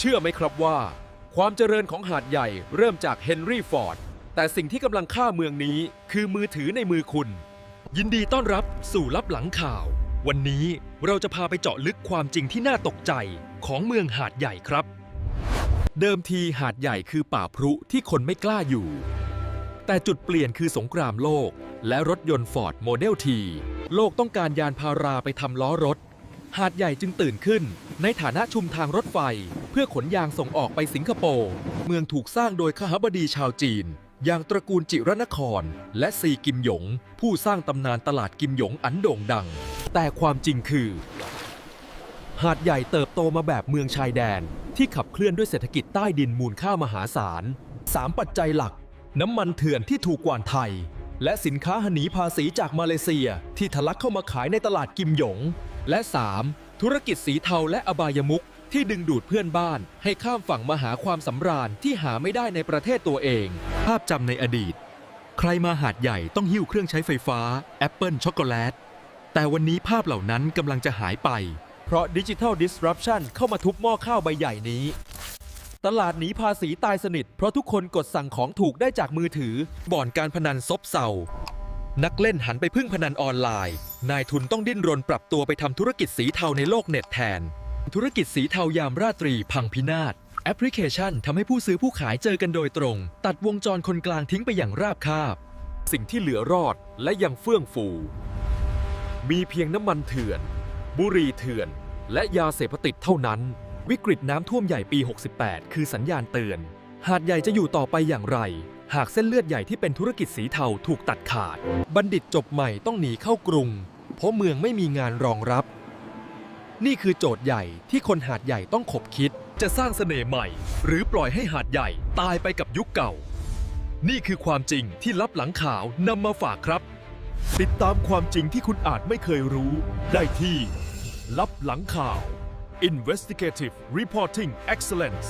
เชื่อไหมครับว่า ความเจริญของหาดใหญ่เริ่มจากเฮนรี่ฟอร์ด แต่สิ่งที่กำลังฆ่าเมืองนี้คือมือถือในมือคุณ ยินดีต้อนรับสู่ลับหลังข่าว วันนี้เราจะพาไปเจาะลึกความจริงที่น่าตกใจของเมืองหาดใหญ่ครับ เดิมทีหาดใหญ่คือป่าพรุที่คนไม่กล้าอยู่ แต่จุดเปลี่ยนคือสงครามโลก และรถยนต์ฟอร์ดโมเดลทีโลกต้องการยานพาราไปทำล้อรถ หาดใหญ่จึงตื่นขึ้น ในฐานะชุมทางรถไฟ เพื่อขนยางส่งออกไปสิงคโปร์ เมืองถูกสร้างโดยขหบดีชาวจีน อย่างตระกูลจิรนคร และซีกิมหยง ผู้สร้างตำนานตลาดกิมหยงอันโด่งดัง แต่ความจริงคือ หาดใหญ่เติบโตมาแบบเมืองชายแดน ที่ขับเคลื่อนด้วยเศรษฐกิจใต้ดินมูลค่ามหาศาล3ปัจจัยหลัก น้ำมันเถื่อนที่ถูกกว่าไทย และสินค้าหนีภาษีจากมาเลเซียที่ทะลักเข้ามาขายในตลาดกิมหยง และ 3. ธุรกิจสีเทาและอบายมุขที่ดึงดูดเพื่อนบ้าน ให้ข้ามฝั่งมาหาความสำราญที่หาไม่ได้ในประเทศตัวเอง ภาพจำในอดีต ใครมาหาดใหญ่ต้องหิ้วเครื่องใช้ไฟฟ้าแอปเปิลช็อกโกแลตแต่วันนี้ภาพเหล่านั้นกำลังจะหายไป เพราะดิจิทัล disruption เข้ามาทุบหม้อข้าวใบใหญ่นี้ ตลาดหนีภาษีตายสนิท เพราะทุกคนกดสั่งของถูกได้จากมือถือ บ่อนการพนันซบเซานักเล่นหันไปพึ่งพนันออนไลน์ นายทุนต้องดิ้นรนปรับตัวไปทำธุรกิจสีเทาในโลกเน็ตแทน ธุรกิจสีเทายามราตรีพังพินาศแอปพลิเคชันทำให้ผู้ซื้อผู้ขายเจอกันโดยตรง ตัดวงจรคนกลางทิ้งไปอย่างราบคาบ สิ่งที่เหลือรอดและยังเฟื่องฟู มีเพียงน้ำมันเถื่อน บุหรี่เถื่อน และยาเสพติดเท่านั้น วิกฤตน้ำท่วมใหญ่ปี 68 คือสัญญาณเตือน หาดใหญ่จะอยู่ต่อไปอย่างไร หากเส้นเลือดใหญ่ที่เป็นธุรกิจสีเทาถูกตัดขาด บัณฑิตจบใหม่ต้องหนีเข้ากรุง เพราะเมืองไม่มีงานรองรับ นี่คือโจทย์ใหญ่ที่คนหาดใหญ่ต้องขบคิด จะสร้างเสน่ห์ใหม่ หรือปล่อยให้หาดใหญ่ตายไปกับยุคเก่า นี่คือความจริงที่ลับหลังข่าวนำมาฝากครับ ติดตามความจริงที่คุณอาจไม่เคยรู้ ได้ที่ ลับหลังข่าว Investigative Reporting Excellence